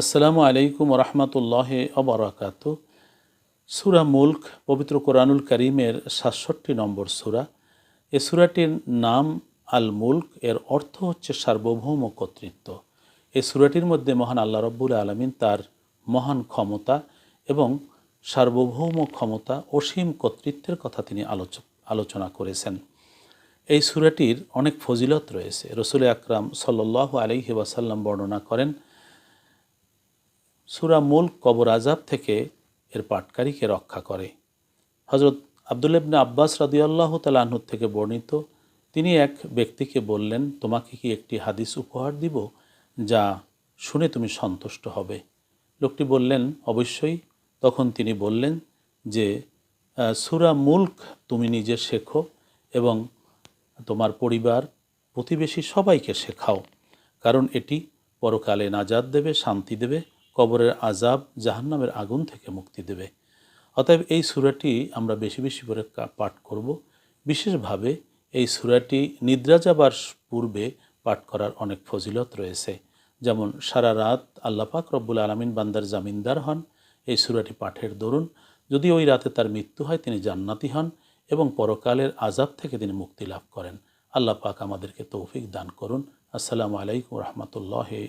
আসসালামু আলাইকুম রহমতুল্লাহ অবরাকাত সুরা মুল্ক, পবিত্র কোরআনুল করিমের সাতষট্টি নম্বর সুরা। এ সুরাটির নাম আল মুল্ক, এর অর্থ হচ্ছে সার্বভৌম কর্তৃত্ব। এই সুরাটির মধ্যে মহান আল্লাহ রব্বুল আলমিন তার মহান ক্ষমতা এবং সার্বভৌম ক্ষমতা অসীম কর্তৃত্বের কথা তিনি আলোচ, আলোচনা করেছেন। এই সুরাটির অনেক ফজিলত রয়েছে। রসুল আকরাম সাল্লাহ আলহি ওয়াসাল্লাম বর্ণনা করেন সুরা মূল কবর আজাব থেকে এর পাটকারীকে রক্ষা করে। হজরত আবদুল্লাবনে আব্বাস রাদিয়াল্লাহ তালাহুর থেকে বর্ণিত, তিনি এক ব্যক্তিকে বললেন, তোমাকে কি একটি হাদিস উপহার দিব যা শুনে তুমি সন্তুষ্ট হবে? লোকটি বললেন, অবশ্যই। তখন তিনি বললেন যে সুরা মুল্ক তুমি নিজে শেখো এবং তোমার পরিবার, প্রতিবেশী সবাইকে শেখাও, কারণ এটি পরকালে নাজাদ দেবে, শান্তি দেবে কবরের আজাব জাহান্নামের আগুন থেকে মুক্তি দেবে। অতএব এই সুরাটি আমরা বেশি বেশি করে পাঠ করব। বিশেষভাবে এই সুরাটি নিদ্রা যাবার পূর্বে পাঠ করার অনেক ফজিলত রয়েছে। যেমন, সারা রাত আল্লাপাক রব্বুল আলমিন বান্দার জামিনদার হন, এই সুরাটি পাঠের দরুন। যদি ওই রাতে তার মৃত্যু হয়, তিনি জান্নাতি হন এবং পরকালের আজাব থেকে তিনি মুক্তি লাভ করেন। আল্লাহ পাক আমাদেরকে তৌফিক দান করুন। আসসালামু আলাইকুম রহমতুল্লাহ